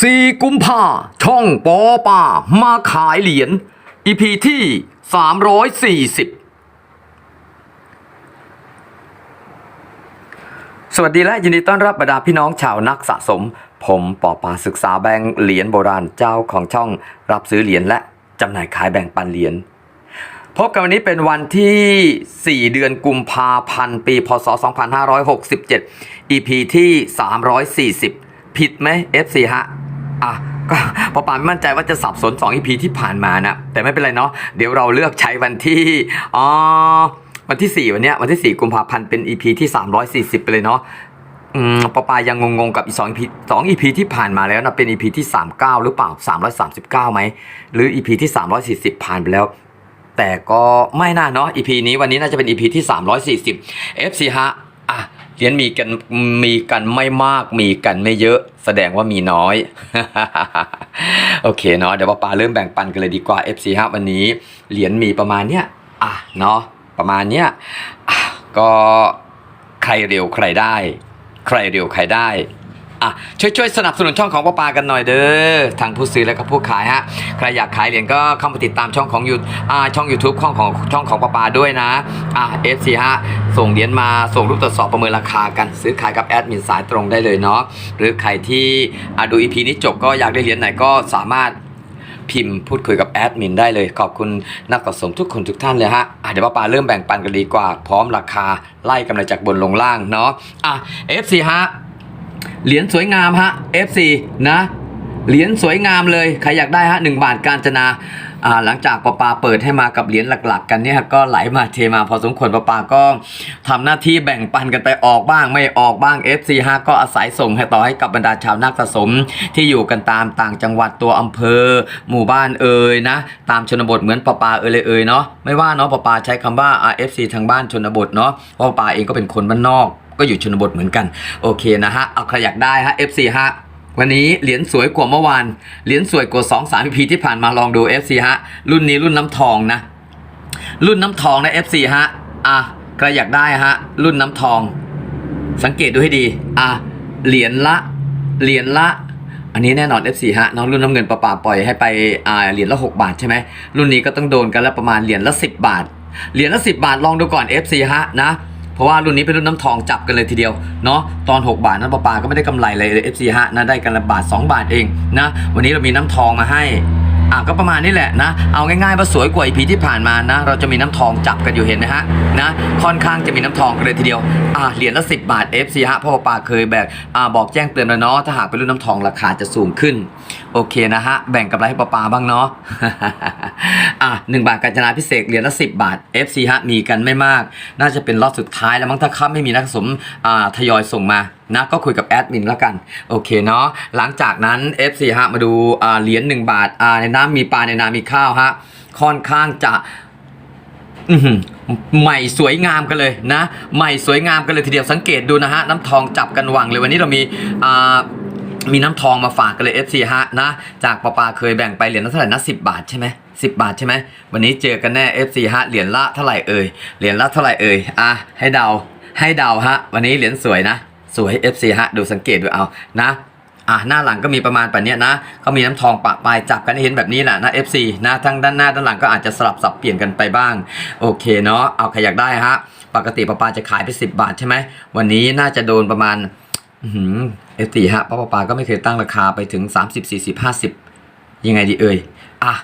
สี่กุมภาช่องปอป่ามาขายเหรียญ EP ที่ 340 สวัสดีและยินดีต้อนรับบรรดาพี่น้องชาวนักสะสม ผมปอปาศึกษาแบงเหรียญโบราณเจ้าของช่องรับซื้อเหรียญและจำหน่ายขายแบ่งปันเหรียญพบกันวันนี้เป็นวันที่ 4 เดือนกุมภาพันธ์ ปี พศ 2567 EP ที่ 340 ผิดไหม FC ฮะอะก็ปอปาไม่มั่นใจว่าจะสับสน 2 EP ที่ผ่านมานะ แต่ไม่เป็นไรเนาะเดี๋ยวเราเลือกใช้วันที่อ๋อวันที่ 4 วันเนี้ยวันที่ 4 กุมภาพันธ์เป็น EP ที่ 340 ไปเลยเนาะอืมปอปายังงงๆกับอีก2 EP 2 EP ที่ผ่านมาแล้วนะเป็น EP ที่39หรือเปล่า339ไหมหรือ EP ที่340ผ่านไปแล้ว แต่ก็ไม่น่าเนาะ EP นี้วันนี้น่าจะเป็น EP ที่340 FC ฮะอะ เหรียญมีกันมีกันไม่มากมีกันไม่เยอะ แสดงว่ามีน้อย โอเคเนาะเดี๋ยวป้าปาเริ่มแบ่งปันกันเลยดีกว่า FC ฮะวันนี้เหรียญมีประมาณเนี้ยอะเนาะประมาณเนี้ยก็ใครเร็วใครได้ ใครเร็วใครได้ อะช่วยช่วยสนับสนุนช่องของป้าปากันหน่อยเด้อทางผู้ซื้อและก็ผู้ขายฮะใครอยากขายเหรียญก็เข้ามาติดตามช่องของยูอ่าช่อง YouTube ช่องของช่องของป้าปาด้วยนะอะ FC ฮะส่งเหรียญมาส่งรูปตรวจสอบประเมินราคากันซื้อขายกับแอดมินสายตรงได้เลยเนาะหรือใครที่อะดู EP นี้จบก็อยากได้เหรียญไหนก็สามารถพิมพ์พูดคุยกับแอดมินได้เลยขอบคุณนักสะสมทุกคนทุกท่านเลยฮะอะเดี๋ยวป้าปาเริ่มแบ่งปันกันดีกว่า พร้อมราคาไล่กันเลยจากบนลงล่างเนาะอะ FC ฮะ เหรียญสวยงามฮะ FC นะเหรียญสวยงามเลยใครอยากได้ฮะหนึ่งบาทการจนาหลังจากปปาเปิดให้มากับเหรียญหลัก ๆ กันเนี่ยก็ไหลมาเทมาพอสมควรปปาก็ทำหน้าที่แบ่งปันกันไปออกบ้างไม่ออกบ้าง FC ฮะก็อาศัยส่งให้ต่อให้กับบรรดาชาวนักสะสม ที่อยู่กันตามต่างจังหวัดตัวอำเภอ หมู่บ้านเอ่ยนะ ตามชนบทเหมือนปปาเอ่ยเลยเอ่ยเนาะไม่ว่าเนาะปปาใช้คำว่า FC ทางบ้านชนบทเนาะเพราะปปาเองก็เป็นคนบ้านนอก ก็อยู่ชนบทเหมือนกัน โอเคนะฮะ เอาใครอยากได้ฮะ FC ฮะ วันนี้เหรียญสวยกว่าเมื่อวาน เหรียญสวยกว่า2 3 p ที่ผ่านมาลองดู FC ฮะ รุ่นนี้รุ่นน้ำทองนะ รุ่นน้ำทองนะ FC ฮะ อะ ใครอยากได้ฮะ รุ่นน้ำทอง สังเกตดูให้ดี อะ เหรียญละ เหรียญละอันนี้แน่นอน F4 ฮะน้องรุ่นน้ำเงินประปาปล่อยให้ไปอ่าเหรียญละ 6 บาทใช่ไหมรุ่นนี้ก็ต้องโดนกันแล้วประมาณเหรียญละ 10 บาท เหรียญละ 10 บาทลองดูก่อน F4 ฮะนะ เพราะว่ารุ่นนี้เป็นรุ่นน้ำทองจับกันเลยทีเดียวเนาะตอน 6 บาทนั้นปลาปาก็ไม่ได้กำไรเลย FC ฮะนะได้กันละบาท 2 บาทเองนะวันนี้เรามีน้ำทองมาให้ อะก็ประมาณนี้แหละนะ เอาง่ายๆว่าสวยกว่าอีพีที่ผ่านมานะ เราจะมีน้ำทองจับกันอยู่เห็นไหมฮะนะค่อนข้างจะมีน้ำทองกันเลยทีเดียวอะเหรียญละ10บาท FC ฮะพ่อปาเคยแบบอ่าบอกแจ้งเตือนแล้วเนาะถ้าหากเป็นรุ่นน้ำทองราคาจะสูงขึ้น โอเคนะฮะแบ่งกับไรให้ปาปาบ้างเนาะอะหนึ่งบาทกาญจนาพิเศษเหรียญละ10บาท FC ฮะมีกันไม่มาก น่าจะเป็นล็อตสุดท้ายแล้วมั้งถ้าครับไม่มีนักสะสมอ่าทยอยส่งมานะก็คุยกับแอดมินแล้วกัน โอเคเนาะหลังจากนั้น FC ฮะมาดูเหรียญ1 บาทาในน้ำมีปลาในนามีข้าวฮะค่อนข้างจะใหม่สวยงามกันเลยนะ ใหม่สวยงามกันเลยทีเดียวสังเกตดูนะฮะ น้ำทองจับกันหวังเลยวันนี้เรามีมีน้ำทองมาฝากกันเลย FC ฮะนะ จากปาปาเคยแบ่งไปเหรียญละเท่าไหร่นะสิบาทใช่ไหมสิบาทใช่ไหมวันนี้เจอกันแน่ FC ฮะเหรียญละเท่าไหร่เอ่ยเหรียญละเท่าไหร่เอ่ยอะให้เดาให้เดาฮะ วันนี้เหรียญสวยนะ สวย FC ฮะดูสังเกตดูเอานะอะหน้าหลังก็มีประมาณแบบนี้นะเขามีน้ำทองปะปลายจับกันเห็นแบบนี้แหละนะ FC นะทั้งด้านหน้าด้านหลังก็อาจจะสลับสับเปลี่ยนกันไปบ้าง โอเคเนาะเอาใครอยากได้ฮะปกติปะปาจะขายไป 10 บาทใช่ไหมวันนี้น่าจะโดนประมาณเอฟตีฮะเพราะปะปาก็ไม่เคยตั้งราคาไปถึง 30 40 50 ยังไงดีเอ่ยอะ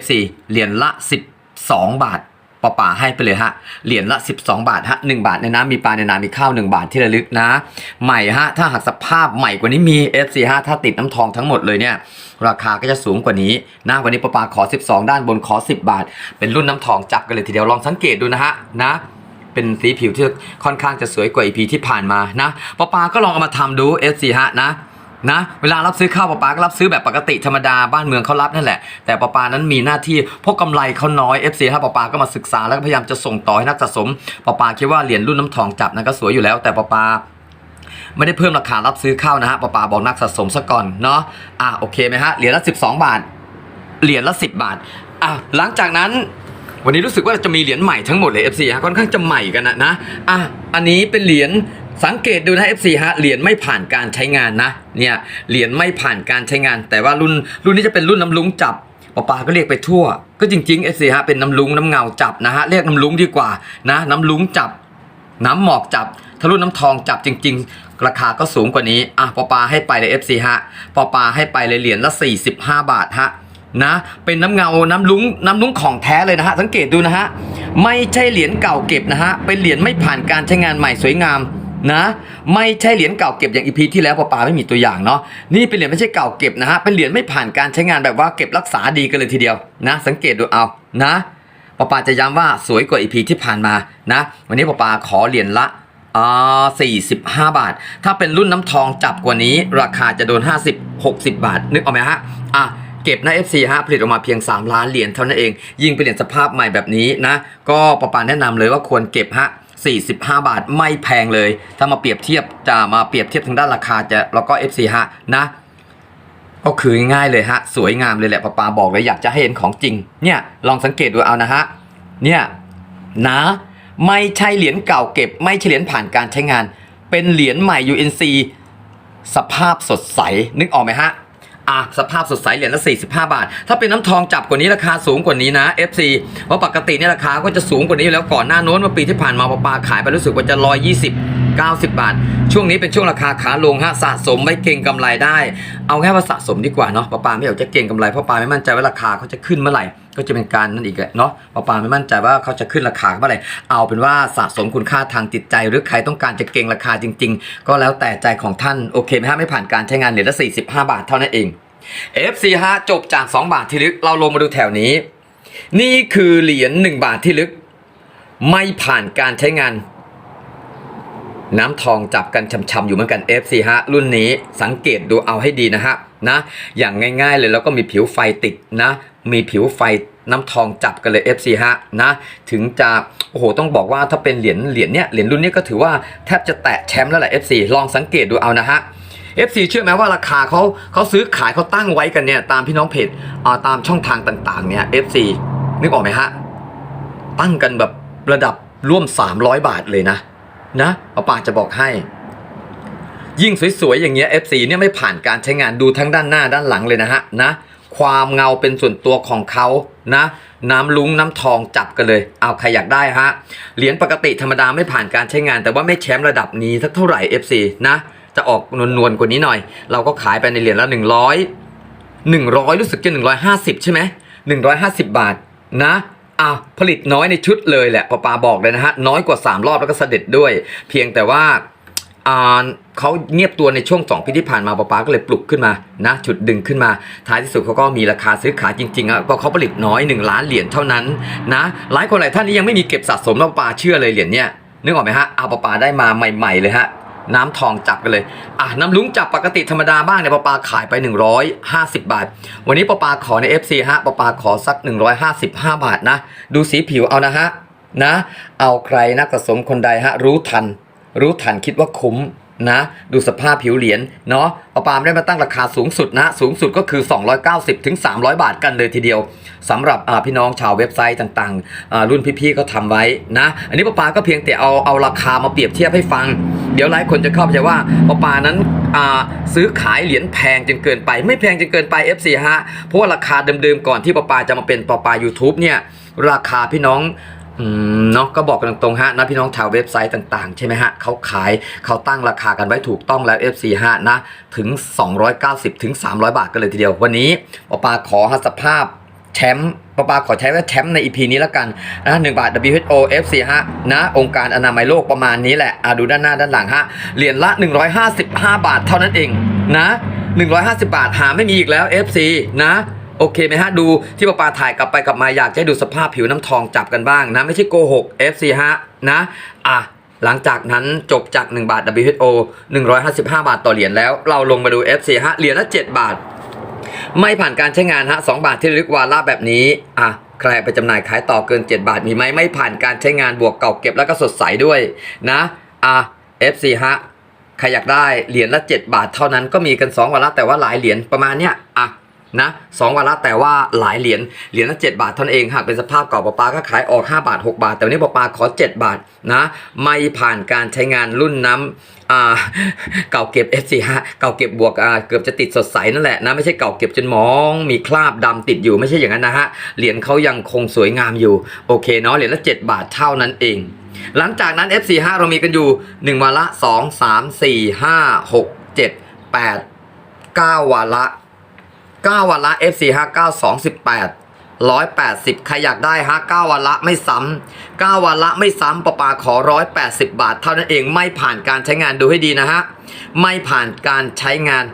FC เหรียญละ 12 บาท ปะป่าให้ไปเลยฮะ เหรียญละ 12 บาทฮะ1บาทในน้ำมีปลาในน้ำมีข้าว 1 บาทที่ระลึกนะ ใหม่ฮะ ถ้าหากสภาพใหม่กว่านี้มี FC ฮะถ้าติดน้ำทองทั้งหมดเลยเนี่ย ราคาก็จะสูงกว่านี้นะวันนี้ปะปาขอ 12 ด้านบนขอ 10 บาท เป็นรุ่นน้ำทองจับกันเลยทีเดียวลองสังเกตดูนะฮะนะเป็นสีผิวที่ค่อนข้างจะสวยกว่าอีพีที่ผ่านมานะปะปาก็ลองเอามาทำดู FC ฮะนะ นะเวลารับซื้อข้าวปลาปาก็รับซื้อแบบปกติธรรมดาบ้านเมืองเขารับนั่นแหละ แต่ปลาปานั้นมีหน้าที่เพราะกำไรเขาน้อย FC ถ้าปลาปาก็มาศึกษาแล้วก็พยายามจะส่งต่อให้นักสะสมปลาปาคิดว่าเหรียญรุ่นน้ำทองจับนั้นก็สวยอยู่แล้ว แต่ปลาปาไม่ได้เพิ่มราคารับซื้อข้าวนะฮะปลาปาบอกนักสะสมซะก่อนเนาะอะโอเคไหมฮะเหรียญละ 12 บาท เหรียญละ 10 บาทอะหลังจากนั้นวันนี้รู้สึกว่าจะมีเหรียญใหม่ทั้งหมดเลย FC ฮะค่อนข้างจะใหม่กันนะนะอะอันนี้เป็นเหรียญ สังเกตดูนะ FC ฮะเหรียญไม่ผ่านการใช้งานนะเนี่ยเหรียญไม่ผ่านการใช้งาน แต่ว่ารุ่นรุ่นนี้จะเป็นรุ่นน้ำลุงจับปอปาก็เรียกไปทั่ว ก็จริงๆ FC ฮะเป็นน้ำลุงน้ำเงาจับนะฮะเรียกน้ำลุงดีกว่านะน้ำลุงจับ น้ำหมอกจับถ้ารุ่นน้ำทองจับจริง ๆ ราคาก็สูงกว่านี้อะปอปาให้ไปเลย FC ฮะปอปาให้ไปเลยเหรียญละ 45 บาทฮะนะเป็นน้ำเงา น้ำลุงน้ำลุงของแท้เลยนะฮะ สังเกตดูนะฮะ ไม่ใช่เหรียญเก่าเก็บนะฮะ เป็นเหรียญไม่ผ่านการใช้งานใหม่สวยงาม นะไม่ใช่เหรียญเก่าเก็บอย่างอีพีที่แล้วปอปาไม่มีตัวอย่างเนาะนี่เป็นเหรียญไม่ใช่เก่าเก็บนะฮะเป็นเหรียญไม่ผ่านการใช้งานแบบว่าเก็บรักษาดีกันเลยทีเดียวนะ สังเกตดูเอานะปอปาจะย้ำว่าสวยกว่าอีพีที่ผ่านมานะ วันนี้ปอปาขอเหรียญละอ่า45บาท ถ้าเป็นรุ่นน้ำทองจับกว่านี้ ราคาจะโดน 50 60 บาท นึกออกไหมฮะอะเก็บนะ FC ฮะผลิตออกมาเพียง 3 ล้านเหรียญเท่านั้นเอง ยิ่งเป็นเหรียญสภาพใหม่แบบนี้นะ ก็ประปาแนะนำเลยว่าควรเก็บฮะ 45 บาทไม่แพงเลย ถ้ามาเปรียบเทียบจะมาเปรียบเทียบทางด้านราคาจะแล้วก็ FC ฮะนะก็คือง่ายเลยฮะ สวยงามเลยแหละปาปาบอกเลยอยากจะให้เห็นของจริง เนี่ยลองสังเกตดูเอานะฮะ เนี่ยนะ ไม่ใช่เหรียญเก่าเก็บ ไม่ใช่เหรียญผ่านการใช้งาน เป็นเหรียญใหม่ UNC สภาพสดใสนึกออกไหมฮะ อะสภาพสดใสเหรียญละ45 บาท ถ้าเป็นน้ำทองจับกว่านี้ราคาสูงกว่านี้นะ FC เพราะปกติเนี่ยราคาก็จะสูงกว่านี้อยู่แล้วก่อนหน้าโน้นเมื่อปีที่ผ่านมาปาปาขายไปรู้สึกว่าจะ120 90 บาท ช่วงนี้เป็นช่วงราคาขาลงฮะสะสมไว้เก่งกำไรได้ เอาแค่ว่าสะสมดีกว่าเนาะปาปาไม่อยากจะเก่งกำไรเพราะปาไม่มั่นใจว่าราคาเขาจะขึ้นเมื่อไหร่ ก็จะเป็นการนั่นอีกแหละเนาะปาปาไม่มั่นใจว่าเขาจะขึ้นราคาเมื่อไหร่เอาเป็นว่าสะสมคุณค่าทางจิตใจ หรือใครต้องการจะเก่งราคาจริง ๆ ก็แล้วแต่ใจของท่านโอเคไหมฮะไม่ผ่านการใช้งานเหรียญละ45 บาทเท่านั้นเอง FC ฮะจบจาก 2 บาทที่ลึกเราลงมาดูแถวนี้ นี่คือเหรียญ1บาทที่ลึก ไม่ผ่านการใช้งาน น้ำทองจับกันช้ำๆอยู่เหมือนกัน FC ฮะรุ่นนี้สังเกตดูเอาให้ดีนะฮะนะอย่างง่ายๆเลยแล้วก็มีผิวไฟติดนะ มีผิวไฟน้ำทองจับกันเลย FC ฮะนะถึงจะโอ้โหต้องบอกว่าถ้าเป็นเหรียญเหรียญเนี้ยเหรียญรุ่นนี้ก็ถือว่าแทบจะแตะแชมป์แล้วแหละ FC ลองสังเกตดูเอานะฮะ FC เชื่อไหมว่าราคาเขาเขาซื้อขายเขาตั้งไว้กันเนี่ยตามพี่น้องเพจอ่าตามช่องทางต่างๆเนี่ย FC นึกออกไหมฮะตั้งกันแบบระดับร่วม 300 บาทเลยนะ นะเอาปาจะบอกให้ ยิ่งสวยๆอย่างเงี้ย FC เนี่ยไม่ผ่านการใช้งานดูทั้งด้านหน้าด้านหลังเลยนะฮะนะความเงาเป็นส่วนตัวของเขานะ น้ำลุงน้ำทองจับกันเลย เอาใครอยากได้ฮะ เหรียญปกติธรรมดาไม่ผ่านการใช้งาน แต่ว่าไม่แชมป์ระดับนี้สักเท่าไหร่ FC นะ จะออกนวลๆกว่านี้หน่อย เราก็ขายไปในเหรียญละ 100 100 รู้สึกจะ 150 ใช่ไหม150 บาทนะ อ้าผลิตน้อยในชุดเลยแหละปาปาบอกเลยนะฮะน้อยกว่า 3 รอบแล้วก็เสด็จด้วย เพียงแต่ว่าอ่าเขาเงียบตัวในช่วง 2 ปีที่ผ่านมาปาปาก็เลยปลุกขึ้นมานะจุดดึงขึ้นมา ท้ายที่สุดเขาก็มีราคาซื้อขายจริงๆอะเพราะเขาผลิตน้อย 1 ล้านเหรียญเท่านั้นนะหลายคนหลายท่านนี่ยังไม่มีเก็บสะสมแล้วปาปาเชื่อเลยเหรียญเนี้ยนึกออกไหมฮะเอาปาปาได้มาใหม่ ๆเลยฮะ น้ำทองจับกันเลย อะน้ำลุงจับปกติธรรมดาบ้างเนี่ยปปาขายไป 150 บาท วันนี้ปปาขอใน FC ฮะปปาขอสัก 155 บาทนะ ดูสีผิวเอานะฮะนะ เอาใครนักสะสมคนใดฮะรู้ทัน รู้ทันคิดว่าคุ้ม นะ ดูสภาพผิวเหรียญเนาะปอปาไม่ได้มาตั้งราคาสูงสุดนะ สูงสุดก็คือ 290ถึง300 บาทกันเลยทีเดียวสำหรับพี่น้องชาวเว็บไซต์ต่างๆ รุ่นพี่ๆก็ทำไว้นะ อันนี้ปปาก็เพียงแต่เอาเอาราคามาเปรียบเทียบให้ฟัง เดี๋ยวหลายคนจะเข้าใจว่าปปานั้นซื้อขายเหรียญแพงจนเกินไป ไม่แพงจนเกินไป FC ฮะเพราะว่าราคาเดิมๆก่อนที่ปปาจะมาเป็นปอปา YouTube เนี่ยราคาพี่น้อง เนาะก็บอกกันตรงๆฮะนะพี่น้องชาวเว็บไซต์ต่างๆ ใช่ไหมฮะเขาขายเขาตั้งราคากันไว้ถูกต้องแล้ว FC ฮะนะถึง 290 ถึง 300 บาทกันเลยทีเดียว วันนี้ปอปาขอหาสภาพแชมป์ปาปาขอใช้ว่าแชมป์ใน EP นี้แล้วกันนะหนึ่งบาท WHO FC ฮะนะองค์การอนามัยโลกประมาณนี้แหละอะดูด้านหน้าด้านหลังฮะเหรียญละ 155 บาทเท่านั้นเองนะ 150 บาทหาไม่มีอีกแล้ว FC นะ โอเคไหมฮะดูที่ปาปาถ่ายกลับไปกลับมาอยากจะให้ดูสภาพผิวน้ำทองจับกันบ้างนะไม่ใช่โกหก FC ฮะนะอะหลังจากนั้นจบจาก 1 บาท WHO 155 บาทต่อเหรียญแล้ว เราลงมาดู FC ฮะเหรียญละ 7 บาท ไม่ผ่านการใช้งานฮะสบาทที่ลึกวาระแบบนี้ อะ ใครไปจำหน่ายขายต่อเกิน 7 บาทมีไหมไม่ผ่านการใช้งานบวกเก่าเก็บแล้วก็สดใสด้วยนะ อะ FC ฮะ ใครอยากได้เหรียญละ 7 บาทเท่านั้นก็มีกัน 2 วาระแต่ว่าหลายเหรียญประมาณเนี้ย อะ นะสองวาระแต่ว่าหลายเหรียญเหรียญละเจ็ดบาทเท่านั้นเองหากเป็นสภาพเก่าปะปาก็ขายออก 5 บาท 6 บาท แต่วันนี้ปะปาขอ 7 บาทนะไม่ผ่านการใช้งานรุ่นน้ำอ่าเก่าเก็บ F45 เก่าเก็บบวกอ่าเกือบจะติดสดใสนั่นแหละนะไม่ใช่เก่าเก็บจนมอง มีคราบดำติดอยู่ไม่ใช่อย่างนั้นนะฮะเหรียญเขายังคงสวยงามอยู่โอเคเนาะเหรียญละ7บาทเท่านั้นเองหลังจากนั้น F45 เรามีกันอยู่ 1วาระ2 3 4 5 6 7 8 9วาระ 9 วันละ F45 9 2 18 180 ใครอยากได้ฮะ9วันละไม่ซ้ำ9วันละไม่ซ้ำประปาขอ 180 บาท เท่านั้นเองไม่ผ่านการใช้งานดูให้ดีนะฮะ ไม่ผ่านการใช้งาน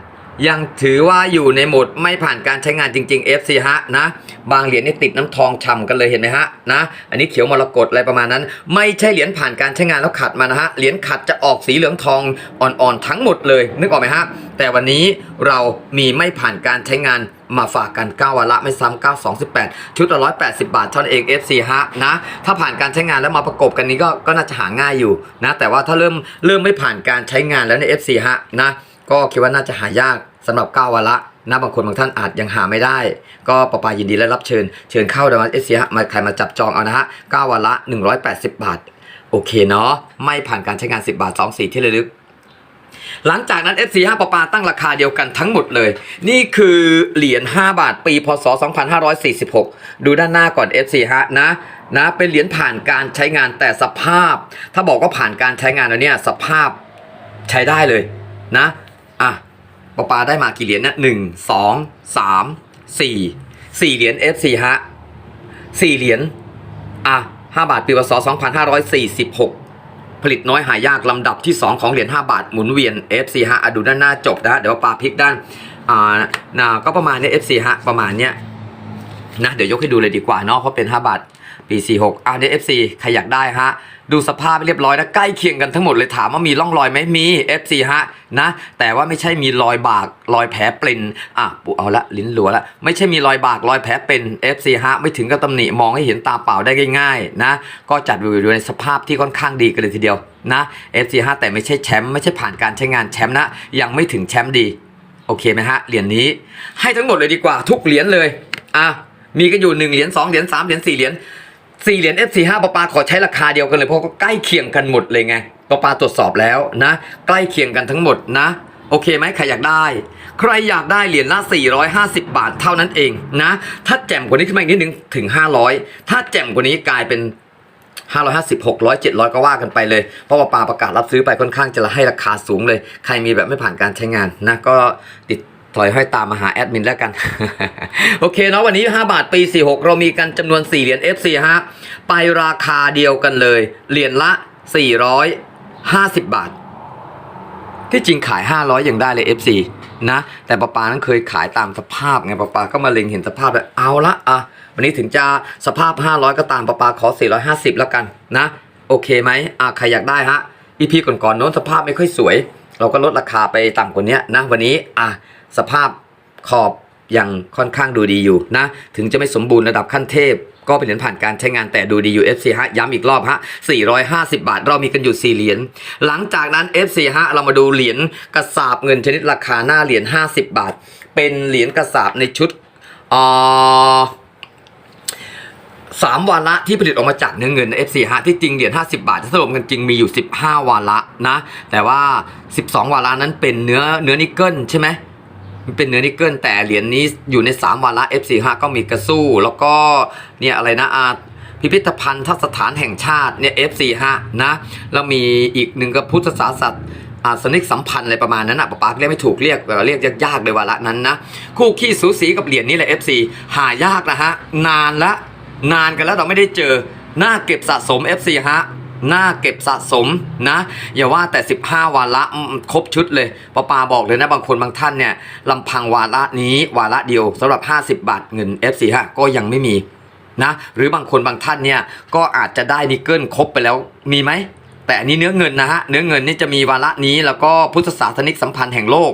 ยังถือว่าอยู่ในโหมดไม่ผ่านการใช้งานจริงๆ FC ฮะนะ บางเหรียญนี่ติดน้ำทองฉ่ำกันเลยเห็นไหมฮะนะ อันนี้เขียวมรกตอะไรประมาณนั้น ไม่ใช่เหรียญผ่านการใช้งานแล้วขัดมานะฮะ เหรียญขัดจะออกสีเหลืองทองอ่อนๆทั้งหมดเลย นึกออกไหมฮะ แต่วันนี้เรามีไม่ผ่านการใช้งานมาฝากกัน9วาระไม่ซ้ำ9 2 8 ชุดละ180 บาทเท่านั้นเอง FC ฮะนะ ถ้าผ่านการใช้งานแล้วมาประกบกันนี้ก็ก็น่าจะหาง่ายอยู่นะ แต่ว่าถ้าเริ่มเริ่มไม่ผ่านการใช้งานแล้วใน FC ฮะนะ ก็คิดว่าน่าจะหายากสำหรับ9วาระนะบางคนบางท่านอาจยังหาไม่ได้ ก็ปะปายินดีและรับเชิญ เชิญเข้าเดวันเอสเซียมาใครมาจับจองเอานะฮะ9วาระ 180 บาท โอเคเนาะไม่ผ่านการใช้งาน 10 บาท 2 สีที่ระลึก หลังจากนั้น FC5 ปปาตั้งราคาเดียวกันทั้งหมดเลย นี่คือเหรียญ5บาทปีพศ 2546 ดูด้านหน้าก่อน FC5 นะนะเป็นเหรียญผ่านการใช้งานแต่สภาพ ถ้าบอกว่าผ่านการใช้งานแล้วเนี่ยสภาพใช้ได้เลยนะ อะปอปาได้มากี่เหรียญนะหนึ่งสองสามสี่สี่เหรียญ FC ฮะสี่เหรียญอะห้าบาทปีพศสองพันห้าร้อยสี่สิบหกผลิตน้อยหายากลำดับที่ 2 ของเหรียญ5บาทหมุนเวียน FC ฮะอะดูด้านหน้าจบนะเดี๋ยวปาพลิกด้านอ่าก็ประมาณเนี้ย FC ฮะประมาณเนี้ย นะเดี๋ยวยกให้ดูเลยดีกว่าเนาะเพราะเป็น 5 บาท ปี 46อ่าเนี่ย FC ใครอยากได้ฮะ ดูสภาพเรียบร้อยนะใกล้เคียงกันทั้งหมดเลยถามว่ามีร่องรอยไหมมี FC ฮะนะแต่ว่าไม่ใช่มีรอยบากรอยแผลเป็นอะปูเอาละลิ้นหลัวละไม่ใช่มีรอยบากรอยแผลเป็น FC ฮะไม่ถึงกับตำหนิมองให้เห็นตาเปล่าได้ง่ายๆนะก็จัดอยู่ในสภาพที่ค่อนข้างดีกันเลยทีเดียวนะ FC ฮะแต่ไม่ใช่แชมป์ไม่ใช่ผ่านการใช้งานแชมป์นะยังไม่ถึงแชมป์ดีโอเคไหมฮะเหรียญนี้ให้ทั้งหมดเลยดีกว่าทุกเหรียญเลยอะ มีกันอยู่1เหรียญ2เหรียญ3เหรียญ4เหรียญ4เหรียญ F45 ปาปาขอใช้ราคาเดียวกันเลยเพราะก็ใกล้เคียงกันหมดเลยไงปาปาตรวจสอบแล้วนะ ใกล้เคียงกันทั้งหมดนะ โอเคไหมใครอยากได้ ใครอยากได้เหรียญละ 450 บาทเท่านั้นเองนะ ถ้าแจ่มกว่านี้ขึ้นมาอีกนิดนึงถึง 500 ถ้าแจ่มกว่านี้กลายเป็น550 600 700 ก็ว่ากันไปเลย เพราะว่าปาประกาศรับซื้อไปค่อนข้างจะให้ราคาสูงเลย ใครมีแบบไม่ผ่านการใช้งานนะก็ติด ถอยห้อยตามมาหาแอดมินแล้วกัน โอเคเนาะวันนี้ 5 บาทปี 46 เรามีกันจำนวน 4 เหรียญ FC ฮะ ไปราคาเดียวกันเลย เหรียญละ 450 บาท ที่จริงขาย 500 ยังได้เลย FC นะ แต่ปาปานั้นเคยขายตามสภาพไงปาปาก็มาเล็งเห็นสภาพแล้วเอาละอะวันนี้ถึงจะสภาพ 500 ก็ตามปาปาขอ 450 แล้วกันนะ โอเคไหมอะใครอยากได้ฮะอีพีก่อนๆโน้นสภาพไม่ค่อยสวย เราก็ลดราคาไปต่ำกว่านี้นะวันนี้อะ สภาพขอบยังค่อนข้างดูดีอยู่นะ ถึงจะไม่สมบูรณ์ระดับขั้นเทพ ก็เป็นเหรียญผ่านการใช้งานแต่ดูดีอยู่ FC ฮะย้ำอีกรอบฮะ 450 บาท เรามีกันอยู่ 4 เหรียญ หลังจากนั้น FC ฮะเรามาดูเหรียญกระสาบเงินชนิดราคาหน้าเหรียญ50 บาท เป็นเหรียญกระสาบในชุดอ่าสามวาระที่ผลิตออกมาจากเนื้อเงิน F4 ฮะที่จริงเหรียญ50 บาทถ้าสรุปกันจริงมีอยู่ 15 วาระนะ แต่ว่า 12 วาระนั้นเป็นเนื้อเนื้อนิกเกิลใช่ไหม มันเป็นเนื้อนิกเกิลแต่เหรียญนี้อยู่ใน 3วาระ F4 ฮะก็มีกระสู้ แล้วก็เนี่ยอะไรนะอาพิพิธภัณฑ์ทสถานแห่งชาติเนี่ย F4 ฮะนะแล้วมีอีกหนึ่งก็พุทธศาสตร์อาสนิกสัมพันธ์อะไรประมาณนั้นนะป๊าป๊าเรียกไม่ถูกเรียกเอ่อเรียกยากๆเลยวาระนั้นนะคู่ขี้สูสีกับเหรียญนี้แหละ FC หายากนะฮะนานละนานกันแล้วเราไม่ได้เจอหน้าเก็บสะสม FC ฮะ น้าเก็บสะสมนะ อย่าว่าแต่ 15 วาระครบชุดเลยปาปาบอกเลยนะบางคนบางท่านเนี่ยลำพังวาระนี้วาระเดียวสำหรับ 50 บาทเงิน FC ฮะก็ยังไม่มีนะหรือบางคนบางท่านเนี่ยก็อาจจะได้นิกเกิลครบไปแล้วมีไหม แต่อันนี้เนื้อเงินนะฮะเนื้อเงินนี่จะมีวาระนี้แล้วก็พุทธศาสนิกสัมพันธ์แห่งโลก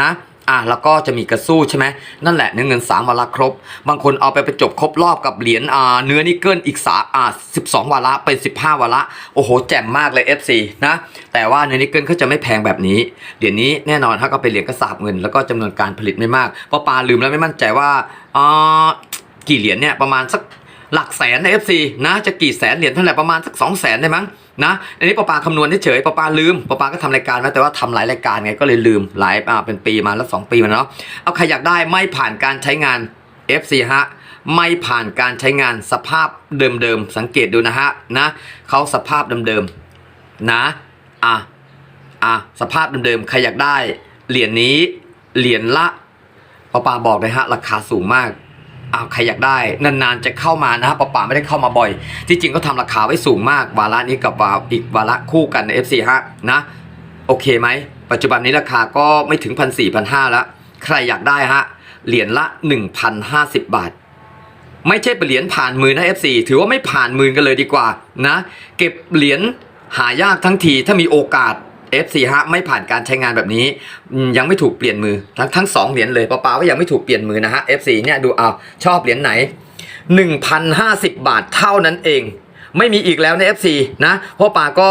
นะ อะแล้วก็จะมีกระสู้ใช่ไหมนั่นแหละเนื้อเงิน3วาระครบ บางคนเอาไปประจบครบรอบกับเหรียญอ่าเนื้อนิกเกิลอีกสาอ่า12วาระเป็น15วาระโอ้โหแจ่มมากเลย FC นะแต่ว่าเนื้อนิกเกิลเขาจะไม่แพงแบบนี้เหรียญนี้แน่นอนถ้าก็เป็นเหรียญกระสาบเงิน แล้วก็จำนวนการผลิตไม่มากเพราะปาลืมแล้วไม่มั่นใจว่าอ่ากี่เหรียญเนี่ยประมาณสัก หลักแสนใน FC นะจะกี่แสนเหรียญเท่าไหร่ประมาณสัก2 0 0แสนได้มั้งนะอันนี้ปอปาคำนวณเฉยๆปอปาลืมปอปาก็ทำรายการมาแต่ว่าทำหลายรายการไงก็เลยลืมหลายอ่าเป็นปีมาแล้ว 2 ปีมาเนาะเอาใครอยากได้ไม่ผ่านการใช้งาน FC ฮะไม่ผ่านการใช้งานสภาพเดิมๆสังเกตดูนะฮะนะเขาสภาพเดิมๆนะอะอะสภาพเดิมๆใครอยากได้เหรียญนี้เหรียญละปอปาบอกเลยฮะราคาสูงมาก อ้าวใครอยากได้ นานๆจะเข้ามานะฮะปอปาไม่ได้เข้ามาบ่อย ที่จริงก็ทำราคาไว้สูงมาก วาระนี้กับวาอีกวาระคู่กันใน FC ฮะนะ โอเคไหม ปัจจุบันนี้ราคาก็ไม่ถึงพันสี่พันห้าแล้ว ใครอยากได้ฮะ เหรียญละ 1,050 บาท ไม่ใช่เป็นเหรียญผ่านมือนะ FC ถือว่าไม่ผ่านมือกันเลยดีกว่านะ เก็บเหรียญหายากทั้งทีถ้ามีโอกาส F4 ฮะไม่ผ่านการใช้งานแบบนี้ ยังไม่ถูกเปลี่ยนมือทั้งทั้งสองเหรียญเลยเปล่าๆว่ายังไม่ถูกเปลี่ยนมือนะฮะ F4 เนี่ยดูเอาชอบเหรียญไหน 1,050 บาทเท่านั้นเอง ไม่มีอีกแล้วใน F4 นะเพราะปาก็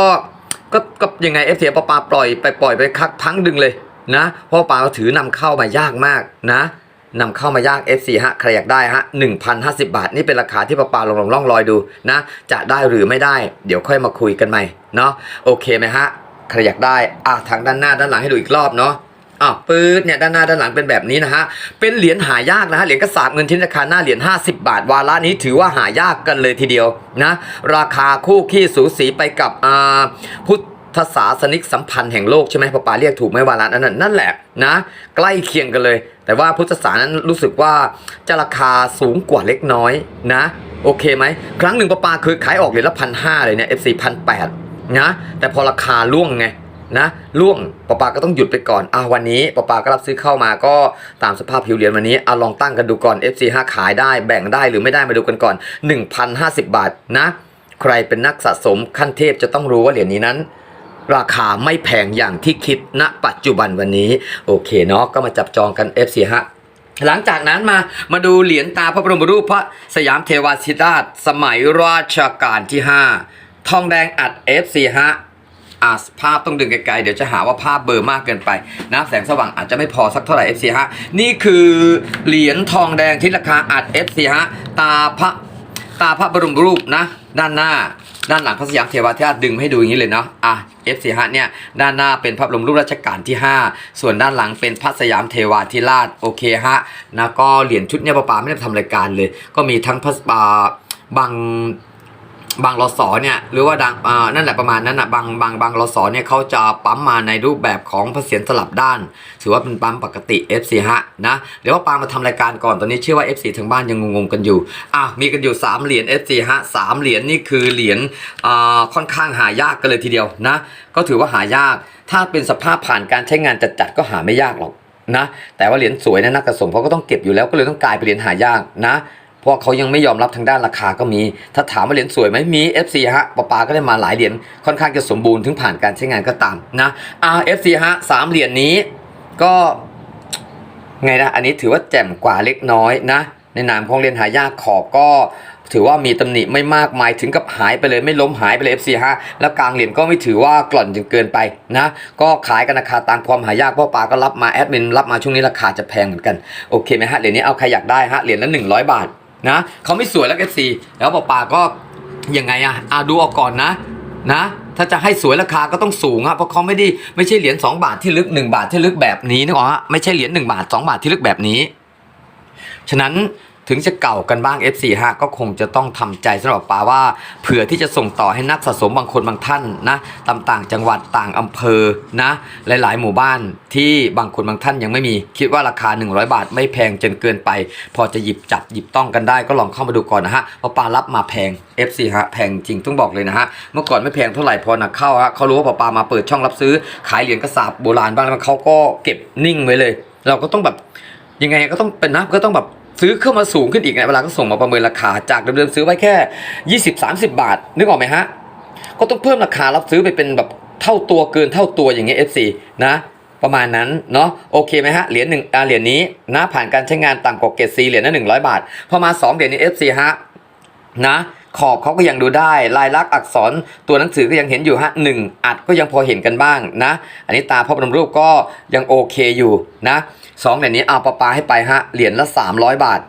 ก็ก็ยังไง F4 ปาปาปล่อยไปปล่อยไปคักพังดึงเลยนะเพราะปาถือนำเข้ามายากมากนะนำเข้ามายาก F4 ฮะใครอยากได้ฮะ1,050 บาท นี่เป็นราคาที่ปาปาลองลองล่องลอยดูนะ จะได้หรือไม่ได้ เดี๋ยวค่อยมาคุยกันใหม่เนาะโอเคไหมฮะ ใครอยากได้อะทางด้านหน้าด้านหลังให้ดูอีกรอบเนาะอะปื๊ดเนี่ยด้านหน้าด้านหลังเป็นแบบนี้นะฮะเป็นเหรียญหายากนะฮะเหรียญกระสาบเงินที่ราคาหน้าเหรียญ50 บาท วาระนี้ถือว่าหายากกันเลยทีเดียวนะราคาคู่ขี้สูสีไปกับอ่าพุทธศาสนิกสัมพันธ์แห่งโลกใช่ไหมพอปาเรียกถูกไหมวาระนั้นนั่นแหละนะใกล้เคียงกันเลย แต่ว่าพุทธศาสนั้นรู้สึกว่าจะราคาสูงกว่าเล็กน้อยนะโอเคไหมครั้งหนึ่งปอปาเคยขายออกเหรียญละพันห้าเลยเนี่ย FC พันแปด นะ แต่พอราคาล่วงไงนะล่วงปะปาก็ต้องหยุดไปก่อนอะวันนี้ปะปาก็รับซื้อเข้ามาก็ตามสภาพผิวเหรียญวันนี้เอาลองตั้งกันดูก่อน FC 5 ขายได้แบ่งได้หรือไม่ได้มาดูกันก่อน 1,050 บาทนะ ใครเป็นนักสะสมขั้นเทพจะต้องรู้ว่าเหรียญนี้นั้น ราคาไม่แพงอย่างที่คิดณปัจจุบันวันนี้ โอเคเนาะก็มาจับจองกัน FC ฮะหลังจากนั้นมา มาดูเหรียญตาพระบรมรูปพระสยามเทวาธิราช สมัยราชการที่ 5 ทองแดงอัด F4 ฮะอะภาพต้องดึงไกลๆ เดี๋ยวจะหาว่าภาพเบอร์มากเกินไปนะแสงสว่างอาจจะไม่พอสักเท่าไหร่ F4 ฮะนี่คือเหรียญทองแดงที่ราคาอัด F4 ฮะตาพระตาพระบรมรูปนะ ด้านหน้า ด้านหลังพระสยามเทวาธิราชดึงให้ดูอย่างนี้เลยเนาะอะ F4 ฮะเนี่ยด้านหน้าเป็นพระบรมรูปรัชกาลที่ 5 ส่วนด้านหลังเป็นพระสยามเทวาธิราชโอเคฮะแล้วก็เหรียญชุดเนี่ยป้าปาไม่ได้ทำรายการเลย ก็มีทั้งพระอ่าบาง บางรอสอเนี่ยหรือว่าดังอ่านั่นแหละประมาณนั้นอะบางบางบางรอสอเนี่ยเขาจะปั๊มมาในรูปแบบของพระเศียรสลับด้าน ถือว่าเป็นปั๊มปกติ FC ฮะนะเดี๋ยวว่าปามาทำรายการก่อนตอนนี้เชื่อว่า FC ทางบ้านยังงงๆกันอยู่อะมีกันอยู่ 3 เหรียญ FC ฮะสามเหรียญนี่คือเหรียญอ่าค่อนข้างหายากกันเลยทีเดียวนะก็ถือว่าหายาก ถ้าเป็นสภาพผ่านการใช้งานจัดๆก็หาไม่ยากหรอกนะแต่ว่าเหรียญสวยนะนักกระสมเขาก็ต้องเก็บอยู่แล้วก็เลยต้องกลายเป็นเหรียญหายากนะ เพราะเขายังไม่ยอมรับทางด้านราคาก็มี ถ้าถามว่าเหรียญสวยไหมมี FC ฮะปะปาก็ได้มาหลายเหรียญค่อนข้างจะสมบูรณ์ถึงผ่านการใช้งานก็ตามนะอ่า FC ฮะสามเหรียญนี้ก็ไงนะอันนี้ถือว่าแจ่มกว่าเล็กน้อยนะ ในนามของเรียญหายากขอบก็ถือว่ามีตำหนิไม่มากมายถึงกับหายไปเลยไม่ล้มหายไปเลย FC ฮะแล้วกลางเหรียญก็ไม่ถือว่ากล่อนจนเกินไปนะ ก็ขายกันราคาตามความหายากเพราะปาก็รับมาแอดมินรับมาช่วงนี้ราคาจะแพงเหมือนกันโอเคไหมฮะเหรียญนี้เอาใครอยากได้ฮะเหรียญละ100 บาท นะเขาไม่สวยแล้ว FC แล้วปาปาก็ยังไงอะอะดูเอาก่อนนะนะถ้าจะให้สวยราคาก็ต้องสูงอะเพราะเขาไม่ได้ไม่ใช่เหรียญ2บาทที่ลึก 1 บาทที่ลึกแบบนี้นึกออกฮะไม่ใช่เหรียญ1บาท 2 บาทที่ลึกแบบนี้ ฉะนั้น ถึงจะเก่ากันบ้าง F4 ฮะก็คงจะต้องทำใจสำหรับปาว่าเผื่อที่จะส่งต่อให้นักสะสมบางคนบางท่านนะต,ต่างจังหวัดต่างอำเภอนะหลาย ๆ หมู่บ้านที่บางคนบางท่านยังไม่มี คิดว่าราคา 100 บาท ไม่แพงจนเกินไป พอจะหยิบจับหยิบต้องกันได้ก็ลองเข้ามาดูก่อนนะฮะเพราะปารับมาแพง F4 ฮะแพงจริงต้องบอกเลยนะฮะเมื่อก่อนไม่แพงเท่าไหร่พอหนักเข้าฮะเขารู้ว่าปาปามาเปิดช่องรับซื้อขายเหรียญกระสาบโบราณบ้างแล้วเขาก็เก็บนิ่งไว้เลย เราก็ต้องแบบยังไงก็ต้องเป็นนะก็ต้องแบบ ซื้อเข้ามาสูงขึ้นอีกไงเวลาก็ส่งมาประเมินราคาจากเดิมๆซื้อไว้แค่ 20 30 บาท นึกออกไหมฮะ ก็ต้องเพิ่มราคารับซื้อไปเป็นแบบเท่าตัวเกินเท่าตัวอย่างเงี้ย FC นะ ประมาณนั้นเนาะโอเคไหมฮะเหรียญหนึ่งเหรียญนี้นะผ่านการใช้งานต่ำกว่าเกรดซีเหรียญละหนึ่งร้อยบาท พอมาสองเหรียญนี้ FC ฮะนะขอบเขาก็ยังดูได้ลายลักษณ์อักษรตัวหนังสือก็ยังเห็นอยู่ฮะหนึ่งอัดก็ยังพอเห็นกันบ้างนะ อันนี้ตาพระบรมรูปก็ยังโอเคอยู่นะ สองเหรียญนี้เอาปลาปลาให้ไปฮะเหรียญละ 300 บาท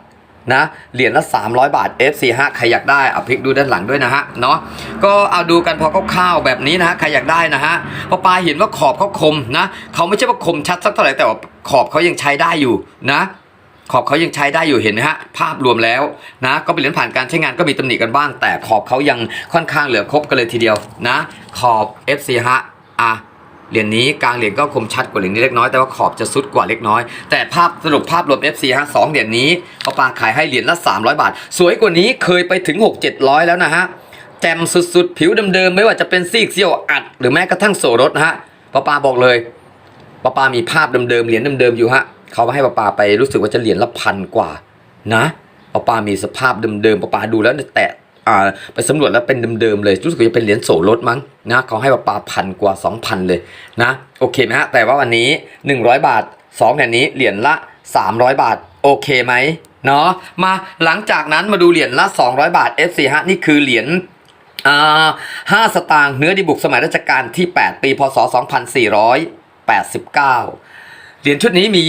นะเหรียญละ 300 บาท FC ฮะใครอยากได้เอาพลิกดูด้านหลังด้วยนะฮะเนาะก็เอาดูกันพอคร่าวๆแบบนี้นะฮะใครอยากได้นะฮะปลาปาเห็นว่าขอบเขาคมนะเขาไม่ใช่ว่าคมชัดสักเท่าไหร่แต่ว่าขอบเขายังใช้ได้อยู่นะขอบเขายังใช้ได้อยู่เห็นไหมฮะภาพรวมแล้วนะก็เป็นเหรียญผ่านการใช้งานก็มีตำหนิกันบ้าง แต่ขอบเขายังค่อนข้างเหลือครบกันเลยทีเดียวนะ ขอบ FC ฮะอะ เหรียญนี้กลางเหรียญก็คมชัดกว่าเหรียญนี้เล็กน้อยแต่ว่าขอบจะสุดกว่าเล็กน้อย แต่ภาพสรุปภาพรวม FC ฮะสองเหรียญนี้เขาปาขายให้เหรียญละ 300 บาท สวยกว่านี้เคยไปถึง 6 700 แล้วนะฮะแจ่มสุดๆ ผิวเดิมๆ ไม่ว่าจะเป็นซีกเซียวอัด หรือแม้กระทั่งโสรถนะฮะป้าปาบอกเลยป้าปามีภาพเดิมๆเหรียญเดิมๆอยู่ฮะเขาให้ป้าปาไปรู้สึกว่าจะเหรียญละพันกว่านะป้าปามีสภาพเดิมๆป้าปาดูแล้วแตะอ่ ไปสำรวจแล้วเป็นเดิมๆเลยรู้สึกจะเป็นเหรียญโสรถมั้งนะเขาให้ป้าปาพันกว่า 2,000 เลยนะโอเคไหมฮะแต่ว่าวันนี้ 100 บาท2เหรียญนี้เหรียญละ 300 บาทโอเคไหมเนาะมาหลังจากนั้นมาดูเหรียญละ 200 บาท FC ฮะนี่คือเหรียญอ่าห้าสตางค์เนื้อดีบุกสมัยรัชกาลที่ 8 ปี พศ 2489 เหรียญชุดนี้มี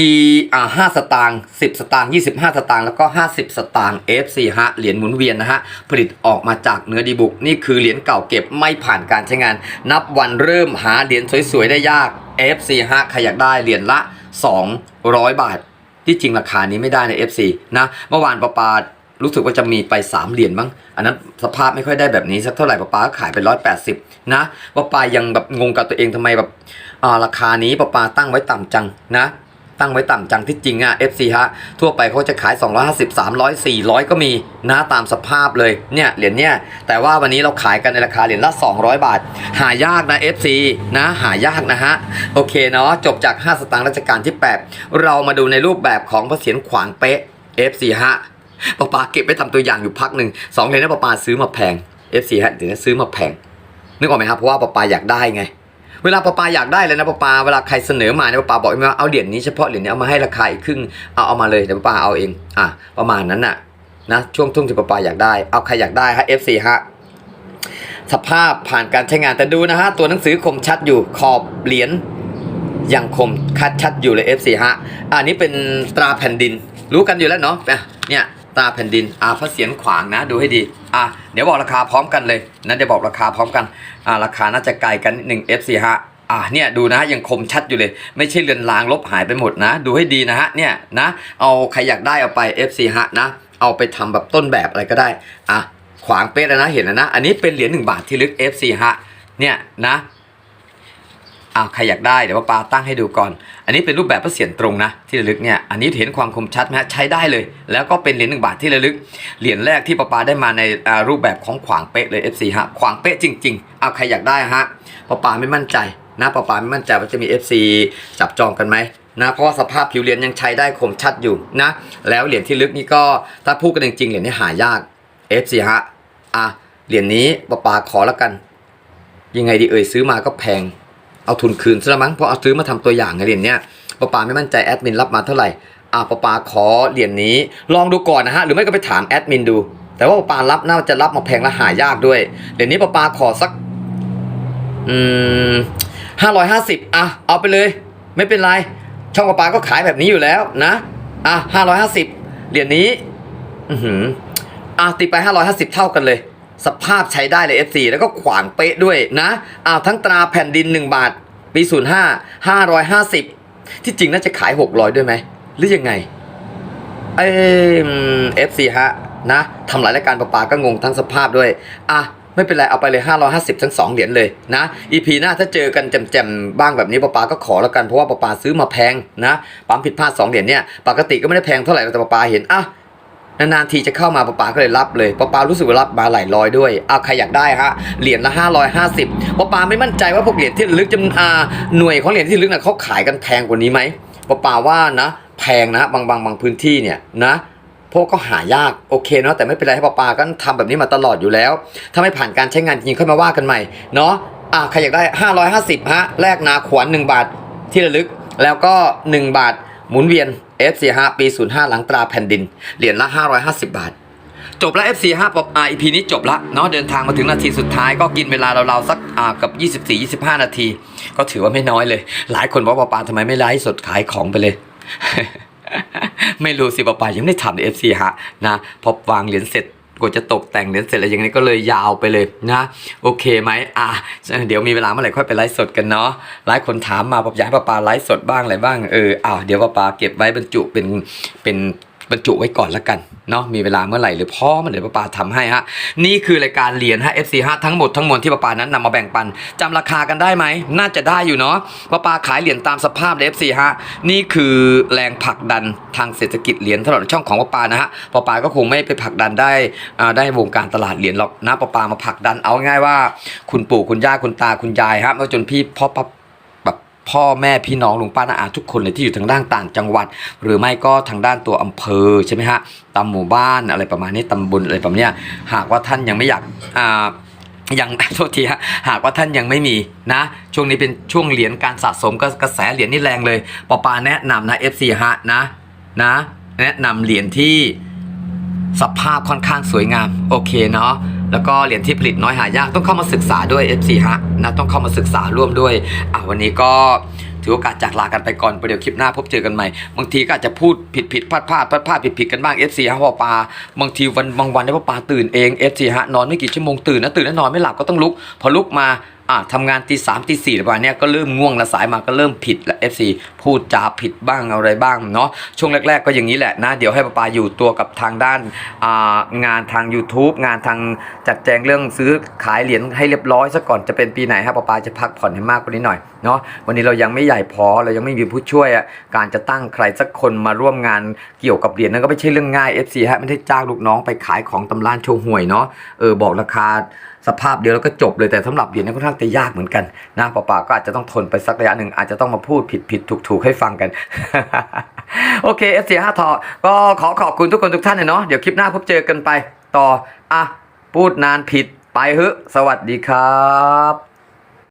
อ่าห้าสตางค์10สตางค์25สตางค์แล้วก็50สตางค์ F4 ฮะเหรียญหมุนเวียนนะฮะผลิตออกมาจากเนื้อดีบุก นี่คือเหรียญเก่าเก็บไม่ผ่านการใช้งาน นับวันเริ่มหาเหรียญสวยๆ ได้ยาก F4 ฮะใครอยากได้เหรียญละ 200 บาท ที่จริงราคานี้ไม่ได้ใน FC นะเมื่อวานประปา รู้สึกว่าจะมีไป3เหรียญมั้งอันนั้นสภาพไม่ค่อยได้แบบนี้สักเท่าไหร่ป้าป้าก็ขายไปร้อยแปดสิบนะป้าป้ายังแบบงงกับตัวเองทำไมแบบราคานี้ป้าป้าตั้งไว้ต่ำจังนะตั้งไว้ต่ำจังที่จริงอะ FC ฮะ ทั่วไปเขาจะขาย 250 300 400 ก็มีนะตามสภาพเลยเนี่ยเหรียญเนี่ยแต่ว่าวันนี้เราขายกันในราคาเหรียญละ 200 บาท หายากนะ FC นะหายากนะฮะ โอเคเนาะจบจาก 5 สตางค์รัชกาลที่ 8 เรามาดูในรูปแบบของพระเศียรขวางเป๊ะ FC ฮะ ป้าปาเก็บไว้ทำตัวอย่างอยู่พักหนึ่งสองเหรียญนั้นป้าปาซื้อมาแพง FC ฮะถึงจะซื้อมาแพงนึกออกไหมครับเพราะว่าป้าปาอยากได้ไง เวลาป้าปาอยากได้เลยนะป้าปาเวลาใครเสนอมาเนี่ยป้าปาบอกไม่ว่าเอาเหรียญนี้เฉพาะเหรียญนี้เอามาให้ราคาอีกครึ่งเอาเอามาเลยเดี๋ยวป้าปาเอาเองอะประมาณนั้นน่ะนะช่วงทุ่งที่ป้าปาอยากได้เอาใครอยากได้ฮะ FC ฮะสภาพผ่านการใช้งานแต่ดูนะฮะตัวหนังสือคมชัดอยู่ขอบเหรียญยังคมคัดชัดอยู่เลย F4 ฮะอันนี้เป็นตราแผ่นดิน รู้กันอยู่แล้วเนาะเนี่ย ตาแผ่นดินอ่าพระเศียรขวางนะดูให้ดีอะเดี๋ยวบอกราคาพร้อมกันเลยนะเดี๋ยวบอกราคาพร้อมกันอ่าราคาน่าจะไกลกันหนึ่ง F4 ฮะอะเนี่ยดูนะยังคมชัดอยู่เลย ไม่ใช่เลือนลางลบหายไปหมดนะ ดูให้ดีนะฮะเนี่ยนะเอาใครอยากได้เอาไป F4 ฮะนะเอาไปทำแบบต้นแบบอะไรก็ได้อะขวางเป๊ะแล้วนะเห็นแล้วนะ อันนี้เป็นเหรียญหนึ่งบาทที่ลึก F4 ฮะเนี่ยนะ อาใครอยากได้เดี๋ยวป้าตั้งให้ดูก่อน อันนี้เป็นรูปแบบพระเศียรตรงนะที่ระลึกเนี่ยอันนี้เห็นความคมชัดไหมฮะใช้ได้เลย แล้วก็เป็นเหรียญหนึ่งบาทที่ระลึกเหรียญแรกที่ป้าปาได้มาในรูปแบบของขวางเป๊ะเลย FC ฮะขวางเป๊ะจริงๆเอาใครอยากได้ฮะป้าปาไม่มั่นใจนะป้าปาไม่มั่นใจว่าจะมี FC จับจองกันไหมนะเพราะว่าสภาพผิวเหรียญยังใช้ได้คมชัดอยู่นะ แล้วเหรียญที่ลึกนี่ก็ถ้าพูดกันจริงๆเหรียญนี้หายาก FC ฮะอะเหรียญนี้ป้าปาขอแล้วกัน ยังไงดีเอ่ยซื้อมาก็แพง เอาทุนคืนซะละมั้งเพราะเอาซื้อมาทำตัวอย่างไงเหรียญเนี้ยป้าปาไม่มั่นใจแอดมินรับมาเท่าไหร่อ่าป้าปาขอเหรียญนี้ ลองดูก่อนนะฮะหรือไม่ก็ไปถามแอดมินดู แต่ว่าป้าปารับน่าจะรับมาแพงและหายากด้วยเหรียญนี้ป้าปาขอสักอืมห้าร้อยห้าสิบอะเอาไปเลย ไม่เป็นไรช่องป้าปาก็ขายแบบนี้อยู่แล้วนะอะห้าร้อยห้าสิบเหรียญนี้ อือหืออะตีไปห้าร้อยห้าสิบเท่ากันเลย สภาพใช้ได้เลย F4 แล้วก็ขวางเป๊ะด้วยนะอ้าวทั้งตราแผ่นดิน 1 บาท ปี 05 550 ที่จริงน่าจะขาย 600 ด้วยไหม หรือยังไง เอ้เอฟซีฮะ นะทำหลายรายการประปาก็งงทั้งสภาพด้วย อะไม่เป็นไร เอาไปเลย 550 ทั้ง 2 เหรียญเลยนะ EP หน้าถ้าเจอกันแจมๆ บ้างแบบนี้ปะปาก็ขอแล้วกัน เพราะว่าปะปาซื้อมาแพงนะ ปั๊มผิดพลาด 2 เหรียญเนี่ย ปกติก็ไม่ได้แพงเท่าไหร่แต่ปะปาเห็นอะ นานๆทีจะเข้ามาป้าป๋าก็เลยรับเลยป้าป๋ารู้สึกว่ารับมาหลายร้อยด้วยเอาใครอยากได้ฮะเหรียญละ 550ป้าป๋าไม่มั่นใจว่าพวกเหรียญที่ระลึกจำอ่าหน่วยของเหรียญที่ระลึกน่ะเขาขายกันแพงกว่านี้ไหมป้าป๋าว่านะ แพงนะบางบางบางพื้นที่เนี่ยนะพราะก็หายากโอเคเนาะแต่ไม่เป็นไรให้ป้าป๋าก็ทำแบบนี้มาตลอดอยู่แล้ว ถ้าไม่ผ่านการใช้งานจริงค่อยมาว่ากันใหม่เนาะอ่าใครอยากได้ 550ฮะแลกนาขวัญ1บาทที่ระลึกแล้วก็ 1 บาทหมุนเวียน F45 ปี 05 หลังตราแผ่นดิน เหรียญละ 550 บาท จบแล้ว F45 ปอบ IP นี้จบละเนาะเดินทางมาถึงนาทีสุดท้ายก็กินเวลาเราๆสักอ่ากับ 24-25 นาที ก็ถือว่าไม่น้อยเลย หลายคนบอกว่าปาทำไมไม่ไลฟ์สดขายของไปเลย ไม่รู้สิปอปายังไม่ได้ทำ F4 ฮะนะพอวางเหรียญเสร็จ กว่าจะตกแต่งเนียญเสร็จอะไรอย่างนี้ก็เลยยาวไปเลยนะ โอเคไหมอะเดี๋ยวมีเวลาเมื่อไหร่ค่อยไปไลฟ์สดกันเนาะหลายคนถามมาบอกอยากให้ปาปาไลฟ์สดบ้างอะไรบ้างเอออ้าวเดี๋ยวปาปาเก็บไว้บรรจุเป็นเป็น บรรจุไว้ก่อนละกันเนาะมีเวลาเมื่อไหร่หรือพ่อมันเดี๋ยวปาปาทำให้ฮะนี่คือรายการเหรียญฮะ FC5 ทั้งหมดทั้งมวลที่ป้าปานั้นนำมาแบ่งปันจำราคากันได้ไหมน่าจะได้อยู่เนาะป้าปาขายเหรียญตามสภาพเลย FC5 นี่คือแรงผลักดันทางเศรษฐกิจเหรียญตลอดช่องของป้าปานะฮะป้าปาก็คงไม่ไปผลักดันได้อ่าได้วงการตลาดเหรียญหรอกนะป้าปามาผลักดันเอาง่ายว่า คุณปู่คุณย่าคุณตาคุณยายฮะแล้วจนพี่พ่อปั๊บแบบ พ่อแม่พี่น้องลุงป้าน้าอาทุกคนเลยที่อยู่ทางด้านต่างจังหวัด หรือไม่ก็ทางด้านตัวอำเภอใช่ไหมฮะตามหมู่บ้านอะไรประมาณนี้ตำบลอะไรประมาณนี้หากว่าท่านยังไม่อยากอ่ายังโทษทีฮะหากว่าท่านยังไม่มีนะ ช่วงนี้เป็นช่วงเหรียญการสะสมก็กระแสเหรียญนี่แรงเลยปอปาแนะนำนะ FC ฮะนะนะ แนะนำเหรียญที่ สภาพค่อนข้างสวยงามโอเคเนาะแล้วก็เหรียญที่ผลิตน้อยหายากต้องเข้ามาศึกษาด้วย FC ฮะนะต้องเข้ามาศึกษาร่วมด้วยอะวันนี้ก็ถือโอกาสจากลากันไปก่อนประเดี๋ยวคลิปหน้าพบเจอกันใหม่ บางทีก็อาจจะพูดผิดผิดพลาดพลาดพลาดพลาดผิดผิดกันบ้าง FC ฮะพ่อปลาบางทีวันบางวันเนี่ยพ่อปาตื่นเอง FC ฮะนอนไม่กี่ชั่วโมงตื่นนะตื่นแล้วนอนไม่หลับก็ต้องลุก พอลุกมา อะทำงานตีสามตีสี่ประมาณเนี้ยก็เริ่มง่วงละสายมาก็เริ่มผิดละ FC พูดจาผิดบ้างอะไรบ้างเนาะช่วงแรก ๆ ก็อย่างนี้แหละนะ เดี๋ยวให้ปาปาอยู่ตัวกับทางด้านอ่างานทาง YouTube งานทางจัดแจงเรื่องซื้อขายเหรียญให้เรียบร้อยซะก่อนจะเป็นปีไหนครับปาปาจะพักผ่อนให้มากกว่านี้หน่อยเนาะวันนี้เรายังไม่ใหญ่พอเรายังไม่มีผู้ช่วยอะการจะตั้งใครสักคนมาร่วมงานเกี่ยวกับเหรียญนั้นก็ไม่ใช่เรื่องง่าย FC ฮะไม่ได้จ้างลูกน้องไปขายของตำร้านโชว์หวยเนาะเออบอกราคา สภาพเดียวแล้วก็จบเลยแต่สำหรับเหรียญนี้ค่อนข้างจะยากเหมือนกันนะปาปาก็อาจจะต้องทนไปสักระยะหนึ่งอาจจะต้องมาพูดผิดผิดถูกถูกให้ฟังกัน โอเคเอ5ทอก็ขอขอบคุณทุกคนทุกท่านเลยเนาะเดี๋ยวคลิปหน้าพบเจอกันไป ต่ออะพูดนานผิดไปเฮ้สวัสดีครับ